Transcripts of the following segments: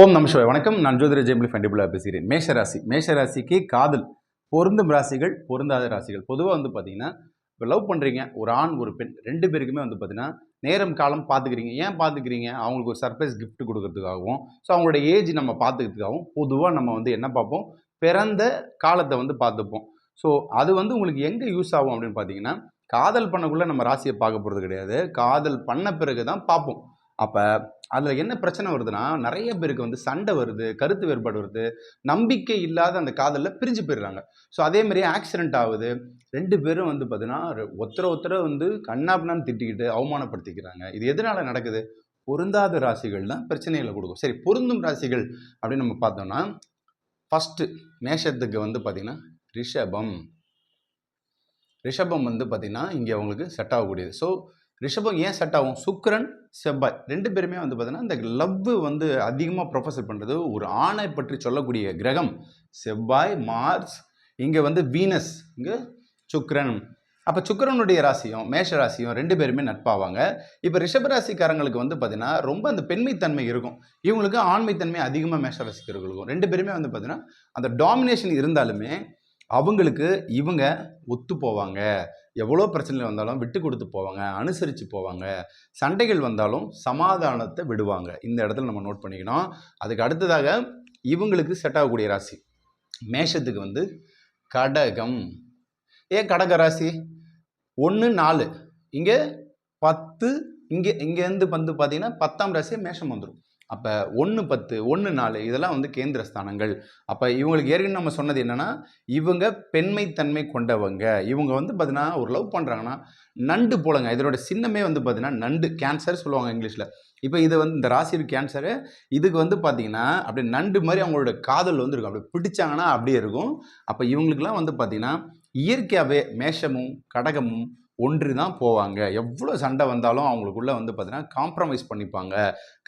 ஓம் நம சிவாய். வணக்கம். நான் ஜோதிர ஜெயமலி ஃபண்டிபுலா பேசுகிறேன். மேஷராசி. மேஷராசிக்கு காதல் பொருந்தும் ராசிகள் பொருந்தாத ராசிகள். பொதுவாக வந்து பார்த்தீங்கன்னா இப்போ லவ் பண்ணுறீங்க ஒரு ஆண் ஒரு பெண் ரெண்டு பேருக்குமே வந்து பார்த்தீங்கன்னா நேரம் காலம் பார்த்துக்கிறீங்க ஏன் பார்த்துக்கிறீங்க அவங்களுக்கு ஒரு சர்ப்ரைஸ் கிஃப்ட் கொடுக்கறதுக்காகவும் ஸோ அவங்களோட ஏஜ் நம்ம பார்த்துக்கிறதுக்காகவும் பொதுவாக நம்ம வந்து என்ன பார்ப்போம்? பிறந்த காலத்தை வந்து பார்த்துப்போம். ஸோ அது வந்து உங்களுக்கு எங்கே யூஸ் ஆகும் அப்படின்னு பார்த்தீங்கன்னா காதல் பண்ணக்குள்ளே நம்ம ராசியை பார்க்க போகிறது கிடையாது. காதல் பண்ண பிறகு தான் பார்ப்போம். அப்போ அதில் என்ன பிரச்சனை வருதுன்னா நிறைய பேருக்கு வந்து சண்டை வருது கருத்து வேறுபாடு வருது நம்பிக்கை இல்லாத அந்த காதலில் பிரிஞ்சு போயிடுறாங்க. ஸோ அதே மாதிரி ஆக்சிடென்ட் ஆகுது. ரெண்டு பேரும் வந்து பார்த்தீங்கன்னா ஒருத்தர ஒருத்தரை வந்து கண்ணாபின்னான்னு திட்டிக்கிட்டு அவமானப்படுத்திக்கிறாங்க. இது எதனால் நடக்குது? பொருந்தாத ராசிகள் தான் பிரச்சனைகளை கொடுக்கும். சரி பொருந்தும் ராசிகள் அப்படின்னு நம்ம பார்த்தோம்னா ஃபஸ்ட்டு மேஷத்துக்கு வந்து பார்த்திங்கன்னா ரிஷபம். ரிஷபம் வந்து பார்த்திங்கன்னா இங்கே அவங்களுக்கு செட் ஆகக்கூடியது. ஸோ ரிஷபம் ஏன் செட் ஆகும்? சுக்கிரன் செவ்வாய். ரெண்டு பேருமே வந்து பார்த்தீங்கன்னா இந்த லவ் வந்து அதிகமாக ப்ரொஃபஸர் பண்ணுறது ஒரு ஆணை பற்றி சொல்லக்கூடிய கிரகம். செவ்வாய் மார்ஸ் இங்கே வந்து வீனஸ் இங்கே சுக்கரன். அப்போ சுக்கரனுடைய ராசியும் மேஷ ராசியும் ரெண்டு பேருமே நட்பாவாங்க. இப்போ ரிஷபராசிக்காரங்களுக்கு வந்து பார்த்தீங்கன்னா ரொம்ப அந்த பெண்மைத்தன்மை இருக்கும். இவங்களுக்கு ஆண்மைத்தன்மை அதிகமாக மேஷ ராசிக்காரர்களுக்கு ரெண்டு பேருமே வந்து பார்த்தீங்கன்னா அந்த டாமினேஷன் இருந்தாலுமே அவங்களுக்கு இவங்க ஒத்து போவாங்க. எவ்வளோ பிரச்சனை வந்தாலும் விட்டு கொடுத்து போவாங்க அனுசரித்து போவாங்க. சண்டைகள் வந்தாலும் சமாதானத்தை விடுவாங்க. இந்த இடத்துல நம்ம நோட் பண்ணிக்கணும். அதுக்கு அடுத்ததாக இவங்களுக்கு செட் ஆகக்கூடிய ராசி. மேஷத்துக்கு வந்து கடகம். ஏன் கடக ராசி? ஒன்று நாலு. இங்கே பத்து இங்கே இங்கேருந்து வந்து பார்த்தீங்கன்னா பத்தாம் ராசி மேஷம் வந்துடும் அப்போ ஒன்று பத்து ஒன்று நாலு இதெல்லாம் வந்து கேந்திர ஸ்தானங்கள் அப்போ இவங்களுக்கு ஏற்கனவே நம்ம சொன்னது என்னென்னா இவங்க பெண்மைத்தன்மை கொண்டவங்க. இவங்க வந்து பார்த்தீங்கன்னா ஒரு லவ் பண்ணுறாங்கன்னா நண்டு போலங்க. இதனோட சின்னமே வந்து பார்த்தீங்கன்னா நண்டு கேன்சர் சொல்லுவாங்க இங்கிலீஷில். இப்போ இது வந்து இந்த ராசி கேன்சரு இதுக்கு வந்து பார்த்தீங்கன்னா அப்படியே நண்டு மாதிரி அவங்களோட காதல் வந்து இருக்கும். அப்படி பிடிச்சாங்கன்னா அப்படியே இருக்கும். அப்போ இவங்களுக்குலாம் வந்து பார்த்தீங்கன்னா இயற்கையாகவே மேஷமும் கடகமும் ஒன்று தான் போவாங்க. எவ்வளோ சண்டை வந்தாலும் அவங்களுக்குள்ள வந்து பார்த்தீங்கன்னா காம்ப்ரமைஸ் பண்ணிப்பாங்க.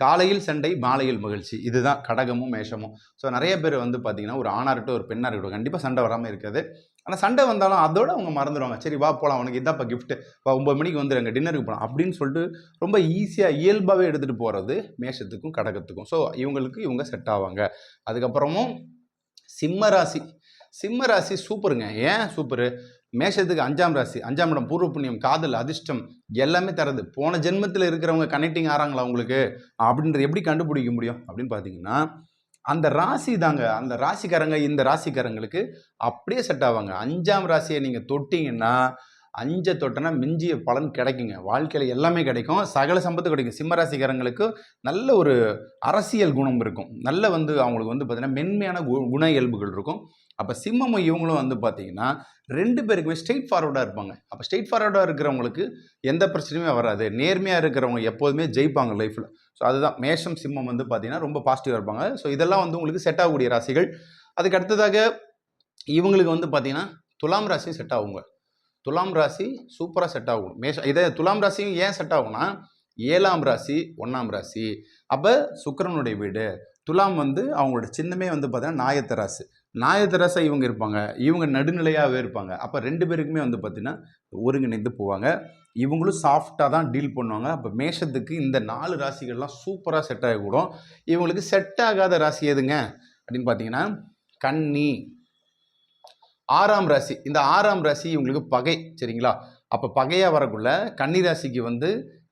காலையில் சண்டை மாலையில் மகிழ்ச்சி. இதுதான் கடகமும் மேஷமும். ஸோ நிறைய பேர் வந்து பார்த்தீங்கன்னா ஒரு ஆணாக இருக்கட்டும் ஒரு பெண்ணாக இருக்கட்டும் கண்டிப்பாக சண்டை வராமல் இருக்காது. ஆனால் சண்டை வந்தாலும் அதோட அவங்க மறந்துடுவாங்க சரி வா போகலாம் உனக்கு இதாப்பா கிஃப்ட்டு வா ஒம்பது மணிக்கு வந்துடுங்க டின்னருக்கு போகலாம் அப்படின்னு சொல்லிட்டு ரொம்ப ஈஸியாக இயல்பாகவே எடுத்துகிட்டு போகிறது மேஷத்துக்கும் கடகத்துக்கும். ஸோ இவங்களுக்கு இவங்க செட் ஆவாங்க. அதுக்கப்புறமும் சிம்ம ராசி. சிம்ம ராசி சூப்பருங்க. ஏன் சூப்பரு? மேஷத்துக்கு அஞ்சாம் ராசி அஞ்சாம் இடம் பூர்வ புண்ணியம் காதல் அதிர்ஷ்டம் எல்லாமே தருது. போன ஜென்மத்தில் இருக்கிறவங்க கனெக்டிங் ஆறாங்களா உங்களுக்கு? அப்படின்றது எப்படி கண்டுபிடிக்க முடியும்? அப்படின்னு பார்த்தீங்கன்னா அந்த ராசி தாங்க அந்த ராசிக்காரங்க இந்த ராசிக்காரங்களுக்கு அப்படியே செட் ஆவாங்க. அஞ்சாம் ராசியை நீங்கள் தொட்டிங்கன்னா அஞ்சை தொட்டனா மிஞ்சிய பலன் கிடைக்குங்க. வாழ்க்கையில் எல்லாமே கிடைக்கும். சகல சம்பத்து கிடைக்கும். சிம்மராசிக்காரங்களுக்கு நல்ல ஒரு அரசியல் குணம் இருக்கும். நல்ல வந்து அவங்களுக்கு வந்து பார்த்திங்கன்னா மென்மையான கு குண இயல்புகள் இருக்கும். அப்போ சிம்மம் இவங்களும் வந்து பார்த்தீங்கன்னா ரெண்டு பேருக்குமே ஸ்ட்ரெயிட் ஃபார்வர்டாக இருப்பாங்க. அப்போ ஸ்ட்ரெயிட் ஃபார்வர்டாக இருக்கிறவங்களுக்கு எந்த பிரச்சனையுமே வராது. நேர்மையாக இருக்கிறவங்க எப்போதுமே ஜெயிப்பாங்க லைஃப்பில் ஸோ அதுதான். மேஷம் சிம்மம் வந்து பார்த்தீங்கன்னா ரொம்ப பாசிட்டிவாக இருப்பாங்க. ஸோ இதெல்லாம் வந்து உங்களுக்கு செட் ஆகக்கூடிய ராசிகள். அதுக்கு அடுத்ததாக இவங்களுக்கு வந்து பார்த்தீங்கன்னா துலாம் ராசியும் செட் ஆகுங்க. துலாம் ராசி சூப்பராக செட் ஆகும். மேஷ இதே துலாம் ராசியும் ஏன் செட் ஆகும்னா ஏழாம் ராசி ஒன்றாம் ராசி. அப்போ சுக்கரனுடைய வீடு. துலாம் வந்து அவங்களோட சின்னமே வந்து பார்த்தீங்கன்னா நாயத்த ராசி. நாயத்த ராசா இவங்க இருப்பாங்க. இவங்க நடுநிலையாகவே இருப்பாங்க. அப்போ ரெண்டு பேருக்குமே வந்து பார்த்திங்கன்னா ஒருங்கிணைந்து போவாங்க. இவங்களும் சாஃப்டாக தான் டீல் பண்ணுவாங்க. அப்போ மேஷத்துக்கு இந்த நாலு ராசிகள்லாம் சூப்பராக செட் ஆகக்கூடும் இவங்களுக்கு செட் ஆகாத ராசி எதுங்க? அப்படின்னு பார்த்தீங்கன்னா கன்னி. ஆறாம் ராசி. இந்த ஆறாம் ராசி இவங்களுக்கு பகை சரிங்களா? அப்போ பகையாக வரக்குள்ள கன்னி ராசிக்கு வந்து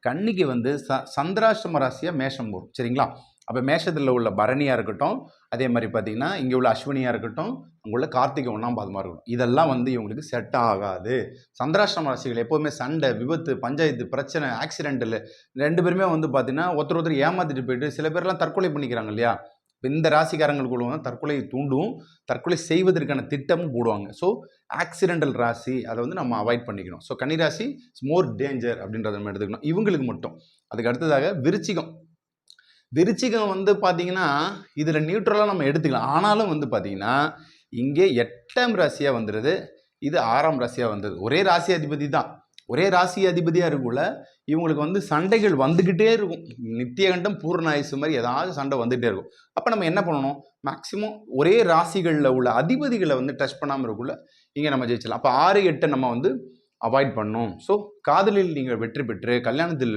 கன்னிக்கு வந்து ச சந்திராஷ்டம ராசியாக மேஷம் வரும் சரிங்களா? அப்போ மேஷத்தில் உள்ள பரணியாக இருக்கட்டும் அதே மாதிரி பார்த்தீங்கன்னா இங்கே உள்ள அஸ்வினியாக இருக்கட்டும் அங்கே உள்ள கார்த்திகை ஒன்றாம் பாதமாக இருக்கட்டும் இதெல்லாம் வந்து இவங்களுக்கு செட் ஆகாது. சந்திராஷ்டம ராசிகள் எப்போவுமே சண்டை விபத்து பஞ்சாயத்து பிரச்சனை ஆக்சிடென்ட்டில் ரெண்டு பேருமே வந்து பார்த்தீங்கன்னா ஒருத்தர் ஒருத்தர் ஏமாத்திட்டு போயிட்டு சில பேர்லாம் தற்கொலை பண்ணிக்கிறாங்க இல்லையா? இந்த ராசிக்காரங்களுக்குள்ள வந்து தற்கொலையை தூண்டும் தற்கொலை செய்வதற்கான திட்டமும் போடுவாங்க. ஸோ ஆக்சிடென்டல் ராசி அதை வந்து நம்ம அவாய்ட் பண்ணிக்கணும். ஸோ கன்னிராசி இஸ் மோர் டேஞ்சர் அப்படின்றத நம்ம எடுத்துக்கணும். இவங்களுக்கு மட்டும். அதுக்கு அடுத்ததாக விருச்சிகம். விருச்சிகம் வந்து பார்த்தீங்கன்னா இதில் நியூட்ரலாக நம்ம எடுத்துக்கலாம். ஆனாலும் வந்து பார்த்தீங்கன்னா இங்கே எட்டாம் ராசியாக வந்துடுது இது ஆறாம் ராசியாக வந்தது. ஒரே ராசி அதிபதி தான். ஒரே ராசி அதிபதியாக இருக்குள்ள இவங்களுக்கு வந்து சண்டைகள் வந்துக்கிட்டே இருக்கும். நித்தியகண்டம் பூர்ணாயுசு மாதிரி ஏதாவது சண்டை வந்துகிட்டே இருக்கும். அப்போ நம்ம என்ன பண்ணணும்? மேக்ஸிமம் ஒரே ராசிகளில் உள்ள அதிபதிகளை வந்து டச் பண்ணாமல் இருக்குள்ள இங்கே நம்ம ஜெயிச்சலாம் அப்போ ஆறு எட்டை நம்ம வந்து அவாய்ட் பண்ணணும். ஸோ காதலில் நீங்கள் வெற்றி பெற்று கல்யாணத்தில்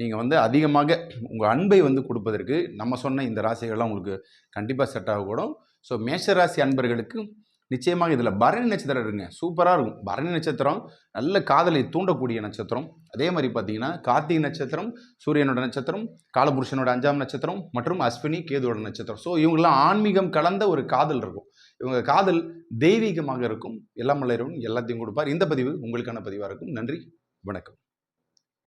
நீங்கள் வந்து அதிகமாக உங்கள் அன்பை வந்து கொடுப்பதற்கு நம்ம சொன்ன இந்த ராசிகள்லாம் உங்களுக்கு கண்டிப்பாக செட் ஆகக்கூடும். ஸோ மேஷராசி அன்பர்களுக்கு நிச்சயமாக இதில் பரணி நட்சத்திரம் இருக்குங்க சூப்பராக இருக்கும். பரணி நட்சத்திரம் நல்ல காதலை தூண்டக்கூடிய நட்சத்திரம். அதே மாதிரி பார்த்தீங்கன்னா கார்த்திகை நட்சத்திரம் சூரியனோட நட்சத்திரம் காலபுருஷனோட அஞ்சாம் நட்சத்திரம் மற்றும் அஸ்வினி கேதுவோட நட்சத்திரம். ஸோ இவங்கெல்லாம் ஆன்மீகம் கலந்த ஒரு காதல் இருக்கும். இவங்க காதல் தெய்வீகமாக இருக்கும். எல்லா மலையரும் எல்லாத்தையும் கொடுப்பார். இந்த பதிவு உங்களுக்கான பதிவாக இருக்கும். நன்றி வணக்கம்.